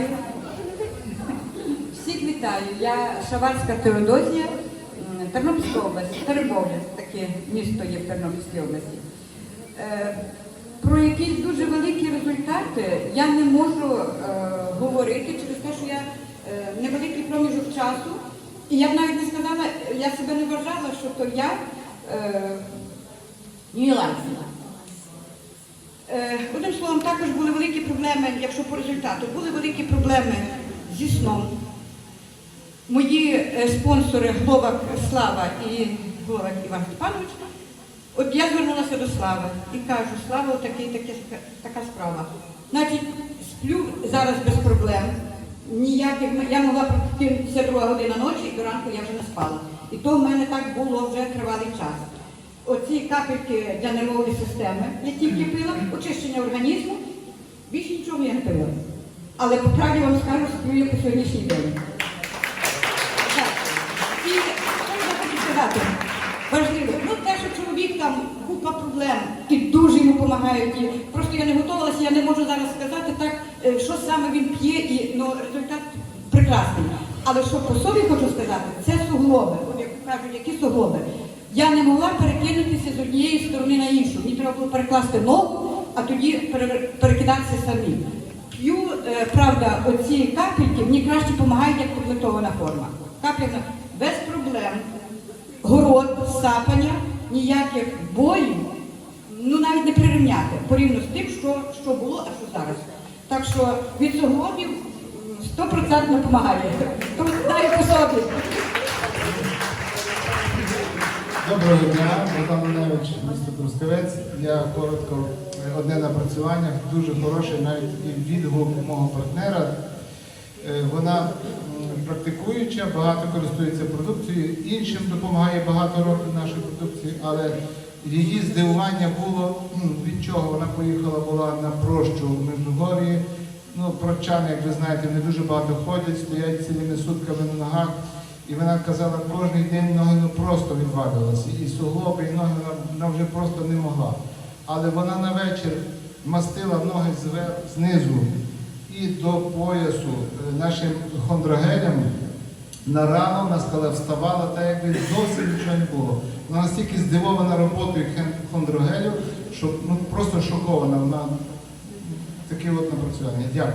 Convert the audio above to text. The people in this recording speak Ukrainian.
вітаю. Всіх вітаю. Я Шаварська Теодозія, Тернопільська область, Теребовля, таке місто є в Тернопільській області. Е, Про якісь дуже великі результати я не можу е, говорити через те, що я е, невеликий проміжок часу. І я б навіть не сказала, я себе не вважала, що то я Ніланська. Е, Одним словом, також були великі проблеми, якщо по результату, були великі проблеми зі сном. Мої е, спонсори Гловак Слава і Гловак Іван Степанович. От я звернулася до Слави і кажу, Слава, отакий, таке, така справа. Значить, сплю зараз без проблем. Ніяких, я могла прокинутися друга година ночі і до ранку я вже не спала. І то в мене так було вже тривалий час. Оці капельки для нервової системи, я тільки пила, очищення організму, більше нічого я не пила. Але по правді вам скажу, сплю я по сьогоднішній день. Так. І що я хочу сказати? Важливо, ну те, що чоловік там купа проблем і дуже йому допомагають. І просто я не готувалася, я не можу зараз сказати так, е, що саме він п'є, і ну, результат прекрасний. Але що по собі хочу сказати, це суглоби. От як кажуть, які суглоби. Я не могла перекинутися з однієї сторони на іншу. Мені треба було перекласти ногу, а тоді перекидатися самі. П'ю, е, правда, оці капельки мені краще допомагають, як таблетована форма. Капелька без проблем. Город, сапання, ніяких боїв, ну навіть не прирівняти порівняно з тим, що, що було, а що зараз. Так що від суглобів стопроцентно допомагає. Тому знаю по собі. Доброго дня, Богдан Леоневич, місто Трускавець. Я коротко е, одне напрацювання, дуже хороше, навіть і відгук мого партнера. Е, Вона практикуюча, багато користується продукцією, іншим допомагає багато років нашої продукції, але її здивування було, від чого вона поїхала була на прощу в Междугор'ї. Ну, прочани, як ви знаєте, не дуже багато ходять, стоять цілими сутками на ногах. І вона казала, кожен день ноги ну, просто відвалювалися. І суглоби, і ноги вона, вже просто не могла. Але вона на вечір мастила ноги знизу і до поясу е, нашим хондрогелем. На рану вона сказала, вставала так, якби зовсім нічого не було. Вона настільки здивована роботою хондрогелю, що ну, просто шокована. Вона таке от напрацювання. Дякую.